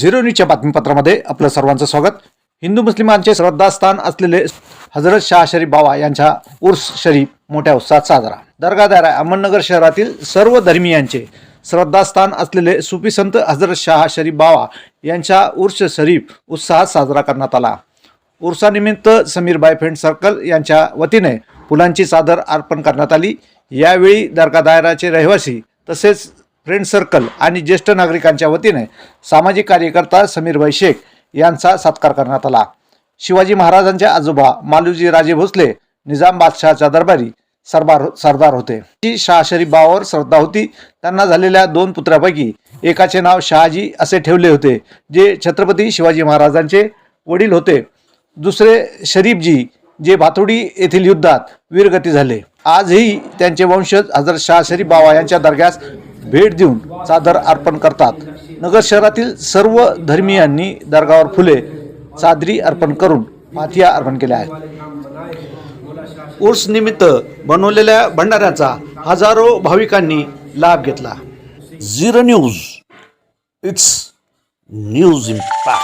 Zero न्यूजच्या बातमीपत्रामध्ये आपलं सर्वांचं स्वागत. हिंदू मुस्लिमांचे श्रद्धास्थान असलेले हजरत शाह शरीफ बाबा यांच्या उर्स शरीफ मोठ्या उत्साहात साजरा. दर्गादारा अहमदनगर शहरातील सर्व धर्मियांचे श्रद्धास्थान असलेले सुफी संत हजरत शाह शरीफ बाबा यांच्या उर्स शरीफ उत्साहात साजरा करण्यात आला. उर्सानिमित्त समीरबाई बायफ्रेंड सर्कल यांच्या वतीने फुलांची चादर अर्पण करण्यात आली. यावेळी दर्गा दायराचे रहिवासी तसेच फ्रेंड सर्कल आणि ज्येष्ठ नागरिकांच्या वतीने सामाजिक कार्यकर्ता समीरभाई शेख यांचा सत्कार करण्यात आला. शिवाजी महाराजांचे आजोबा मालूजी राजे भोसले निजाम बादशहाच्या दरबारी सरदार सरदार होते. जी शाह शरीफ श्रद्धा होती त्यांना झालेल्या दोन पुत्रापैकी एकाचे नाव शहाजी असे ठेवले होते जे छत्रपती शिवाजी महाराजांचे वडील होते. दुसरे शरीफजी जे भातोडी येथील युद्धात वीरगती झाले. आजही त्यांचे वंशज हजरत शाह शरीफ बाबा यांच्या दर्ग्यास भेट देऊन चादर अर्पण करतात. नगर शहरातील सर्व धर्मियांनी दर्गावर फुले चादरी अर्पण करून माथिया अर्पण केल्या आहेत. उर्स निमित्त बनवलेल्या भंडाऱ्याचा हजारो भाविकांनी लाभ घेतला. Zero news. It's news impact.